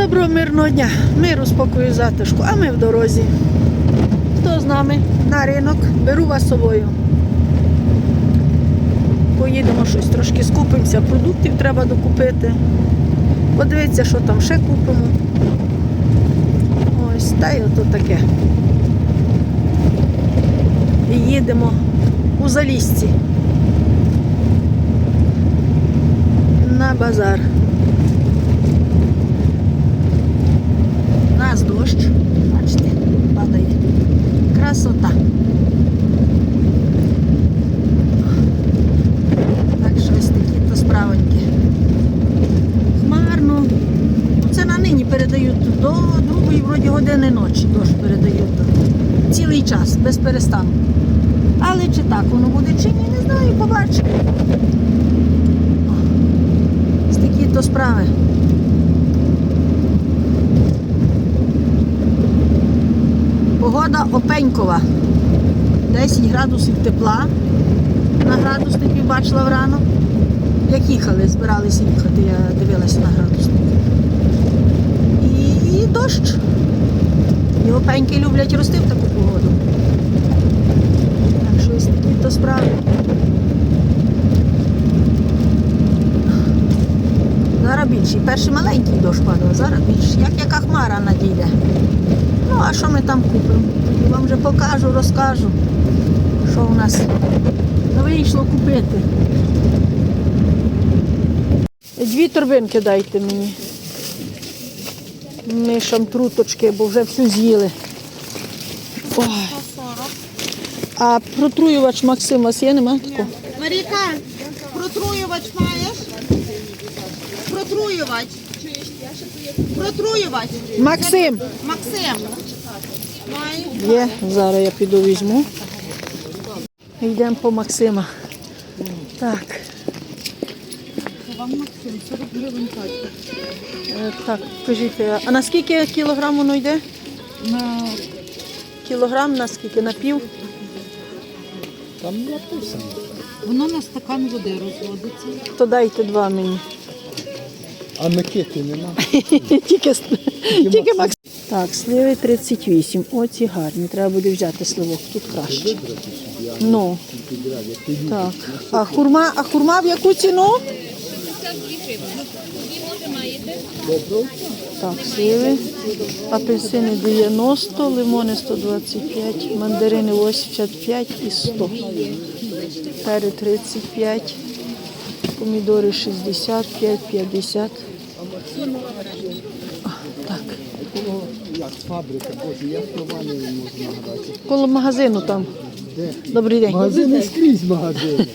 Доброго мирного дня, миру, спокою, затишку, а ми в дорозі. Хто з нами на ринок? Беру вас собою. Поїдемо щось трошки скупимося, продуктів треба докупити. Подивіться, що там ще купимо. Ось, та й ото таке. І їдемо у Залісці. На базар. У нас дощ, бачите, падає. Красота. Так що ось такі то справоньки. Хмарно. Це на нині передають до другої вроді години ночі дощ передають. Цілий час, без перестанку. Але чи так воно буде, чи ні, не знаю, побачимо. Ось такі то справи. Погода опенькова. 10 градусів тепла. На градусник бачила врано. Як їхали, збиралися їхати, я дивилася на градусник. І дощ. І опеньки люблять рости в таку погоду. Так що ось такі то справи. Зараз більший. Перший маленький дощ падав, зараз більший. Як яка хмара надійде. Ну, а що ми там купимо? Вам вже покажу, розкажу, що у нас вийшло купити. Дві торбинки дайте мені. Мишам труточки, бо вже всю з'їли. Ой. А протруювач Максим, у вас є, нема такого? Маріка, протруювач маєш? Протруювач. Протруювач. Максим! Максим. Є, зараз я піду візьму. Йдемо по Максима. Так. Вам Максим, 40 гривень пачка. Е, Так, кажіть, а на скільки кілограм воно йде? На Кілограм на скільки? На пів? Там написано. воно на стакан води розводиться. То дайте два мені. А Микити нема. Тільки, тільки Макс. Так, сливи 38. Оці гарні. Треба буде взяти сливок. Тут краще. Ну. Так. А хурма, а хурма в яку ціну? Так, сливи. Апельсини 90, лимони 125, мандарини 85 і 100. Пери 35, помідори 65, 50. Так. Як фабрика, боже, я слова не можу нагадати. Коло магазину там. Де? Добрий день. Магазин не скрізь магазин.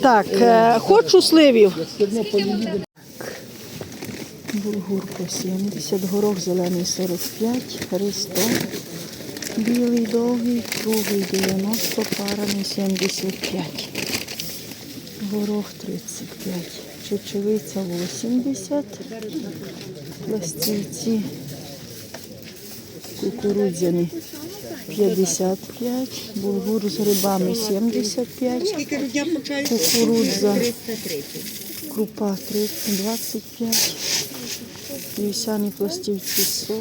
Так, е, хочу сливів. Все одно поїдемо. Булгур по 70, горох зелений 45, рис 100, білий довгий, круглий 90, параний 75, горох 35, чечевиця 80, пластівці кукурудзяні 55, булгур з грибами 75, кукурудза крупа 30, 25, вівсяні пластівці 40,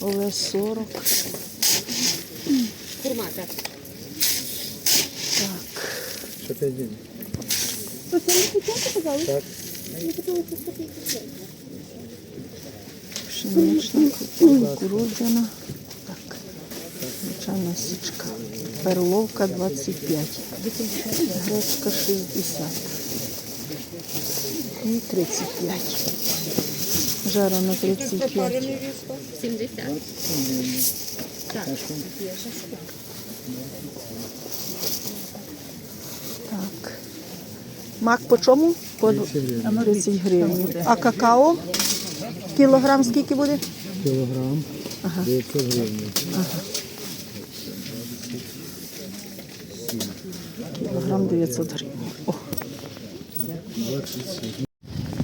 овес 40. Так, Що ти пшенична кукурудзяна. Так, звичайна січка. Перловка 25, гречка 60 і 35. Жара на 35. 70. Так. Мак по чому? По 30 гривень. А какао? Кілограм скільки буде? Кілограм. 900 гривень. Кілограм 900 гривень. О.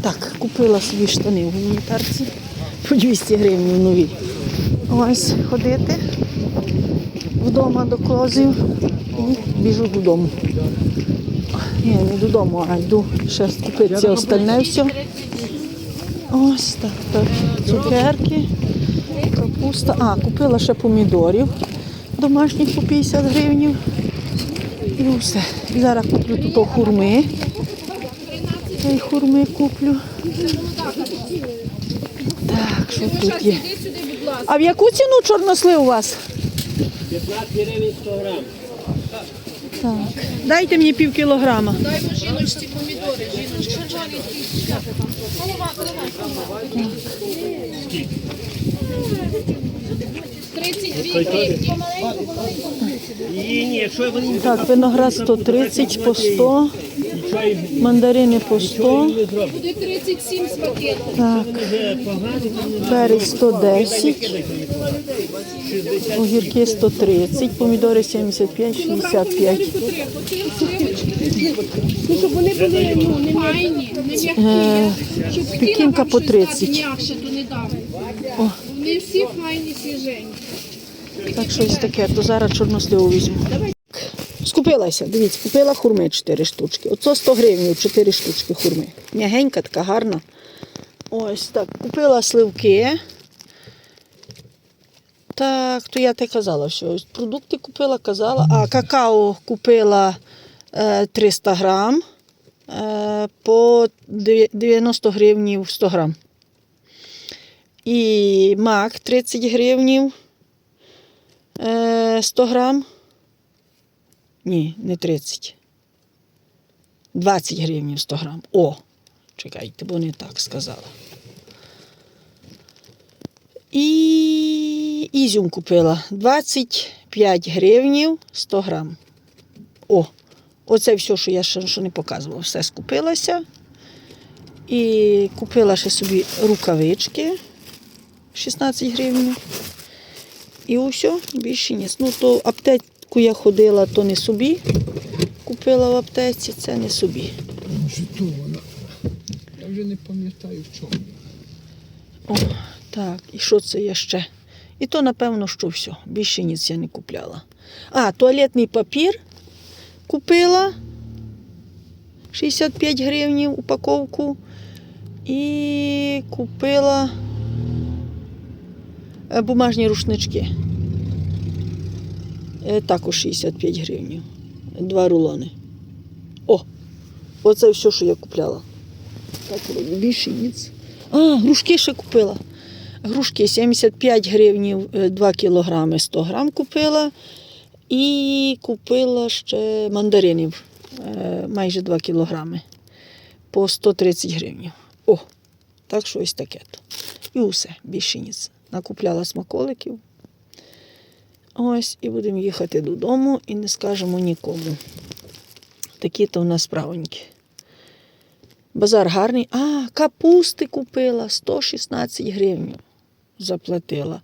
Так, купила собі штани в гуманітарці по 200 гривень нові. Ось ходити вдома до козів і біжу додому. Ні, не додому, а йду ще купити це остальне все. Ось так, так. Цукерки, капуста. А, купила ще помідорів домашніх по 50 гривень. І все. Зараз куплю тут хурми. Й хурми куплю. Так, що тут є? А в яку ціну чорнослив у вас? 15 гривень 100 грам. Так. Дайте мені пів кілограма. Даймо жіночці помідори, жіночки. червоні. Ні, гривні. Помаленьку, помаленьку. Так, виноград 130 по 100, нічого їм мандарини по 100. Буде 37 смаків. Так, Вже погані, то не перець 110, огірки 130, помідори 75, 65. Ну, щоб вони були ну, не м'які. Е, Щоб Пекінка по хотіла 30. м'якше, то не. О. Вони всі файні, свіженькі. Так, щось таке, то зараз чорносливу візьму. Скупилася, дивіться, купила хурми 4 штучки. Оце 100 гривень, 4 штучки хурми. М'ягенька, така гарна. Ось так. Купила сливки. Так, то я те казала, що продукти купила, казала. А какао купила е, 300 грам е, по 90 гривень 100 грам. І мак 30 гривень е, 100 грам. Ні, не 30. 20 гривень 100 грам. О, чекайте, бо не так сказала. І ізюм купила 25 гривень 100 грам. О, оце все, що я ще що не показувала. Все скупилася. І купила ще собі рукавички 16 гривень. І усе, більше ні. Ну, то аптеку я ходила, то не собі. Купила в аптеці, це не собі. Може, то вона. Я вже не пам'ятаю в чому. О, так, і що це я ще? І то, напевно, що все. Більше ніц я не купляла. А, туалетний папір купила 65 гривень упаковку. І купила е, бумажні рушнички. Е, Також 65 гривень. Два рулони. О! Оце все, що я купляла. Так, більше ніц. А, грушки ще купила. Грушки 75 гривень 2 кілограми 100 грам купила. І купила ще мандаринів е, майже 2 кілограми по 130 гривень. О, так що ось таке. І усе, більше ніц. Накупляла смаколиків. Ось, і будемо їхати додому і не скажемо нікому. Такі то в нас справоньки. Базар гарний. А, капусти купила 116 гривень. Заплатила.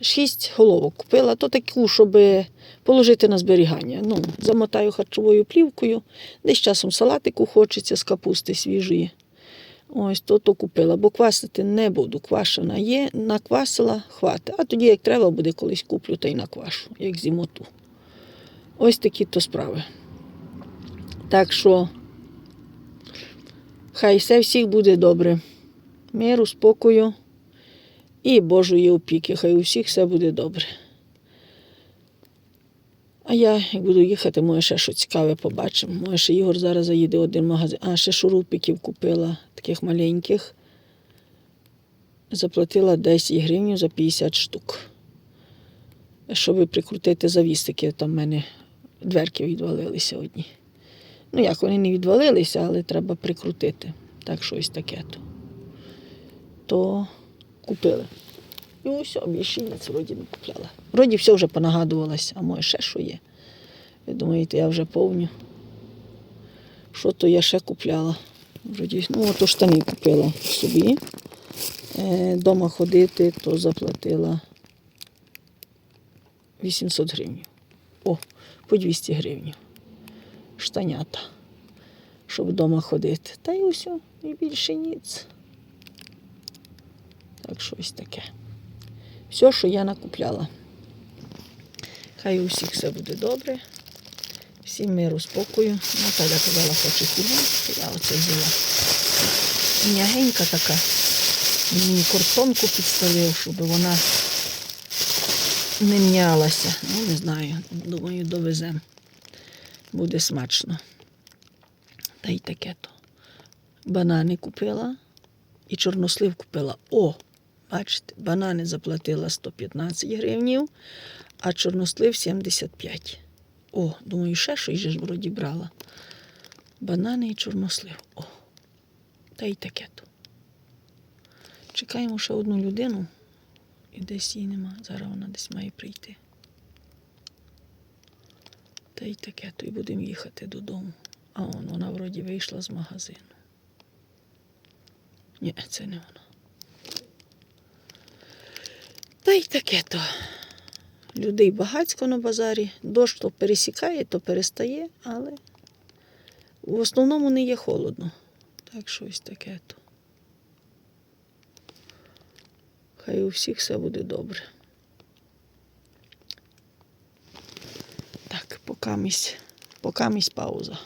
Шість головок купила, то таку, щоб положити на зберігання. Ну, замотаю харчовою плівкою. Десь часом салатику хочеться з капусти свіжої. Ось то то купила, бо квасити не буду. Квашена є, наквасила, хватить. А тоді, як треба буде, колись куплю та й наквашу, як зімоту. Ось такі то справи. Так що. Хай все всіх буде добре. Миру, спокою і Божої опіки. Хай у всіх все буде добре. А я, як буду їхати, може ще щось цікаве побачимо. Може, ще Ігор зараз заїде в один магазин. А ще шурупиків купила, таких маленьких. Заплатила 10 гривень за 50 штук. Щоб прикрутити завістики, там в мене дверки відвалилися одні. Ну, як вони не відвалилися, але треба прикрутити. Так що ось таке. То купили. Усе, більше ніц вроді не купляла. Вроді все вже понагадувалася, а може ще що є. Ви думаєте, я вже повню. Що то я ще купляла? Вроді, ну, ото штани купила собі. Е, дома ходити, то заплатила 800 гривень. О, по 200 гривень штанята, щоб вдома ходити. Та й усе, і більше ніц. Так що ось таке. Все, що я накупляла. Хай у всіх все буде добре. Всім миру, спокою. Наталя казала, хоче хіба, я оце взяла. М'ягенька така. Мені картонку підставив, щоб вона не м'ялася. Ну, не знаю. Думаю, довеземо. Буде смачно. Та й таке то. Банани купила і чорнослив купила. О! Бачите, банани заплатила 115 гривнів, а чорнослив 75. О, думаю, ще щось ж вроді брала. Банани і чорнослив. О, та й таке то. Чекаємо ще одну людину, і десь її нема. Зараз вона десь має прийти. Та й таке, то й будемо їхати додому. А он, вона вроді вийшла з магазину. Ні, це не вона. Та й таке то. Людей багацько на базарі. Дощ то пересікає, то перестає, але в основному не є холодно. Так що ось таке то. Хай у всіх все буде добре. Так, покамість, покамість пауза.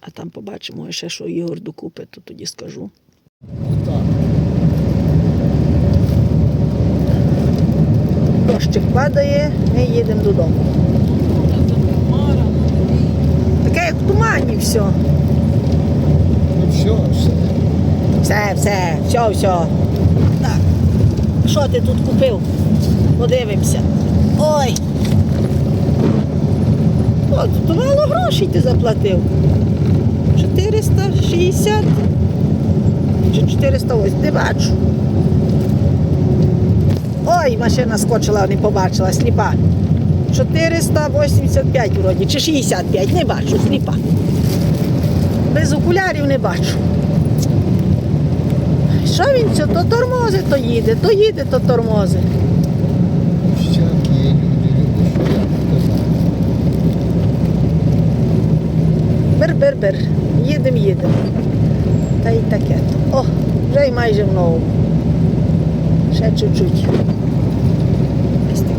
А там побачимо ще, що Ігор докупить, то тоді скажу. Так. Дощик падає, ми їдемо додому. Таке як в тумані все. Ну все, все. Все, все, все, все. Так. Що ти тут купив? Подивимося. Ой. О, тут мало грошей ти заплатив. 460 чи 408, не бачу. Ой, машина скочила, не побачила, сліпа. 485 вроді, чи 65, не бачу, сліпа. Без окулярів не бачу. Що він це? То тормози, то їде, то їде, то тормози. Бер-бер-бер. Їдемо, їдемо. Та й таке. О, вже й майже в новому. Ще чуть-чуть.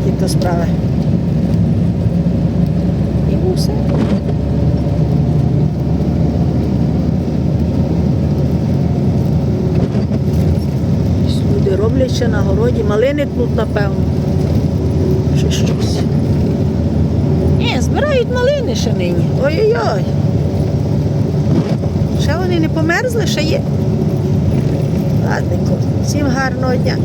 Такі справи. І все. Люди роблять ще на городі. Малини тут, напевно. Чи щось. Ні, збирають малини ще нині. Ой-ой-ой. Ще вони не померзли, ще є. Ладненько. Всім гарного дня.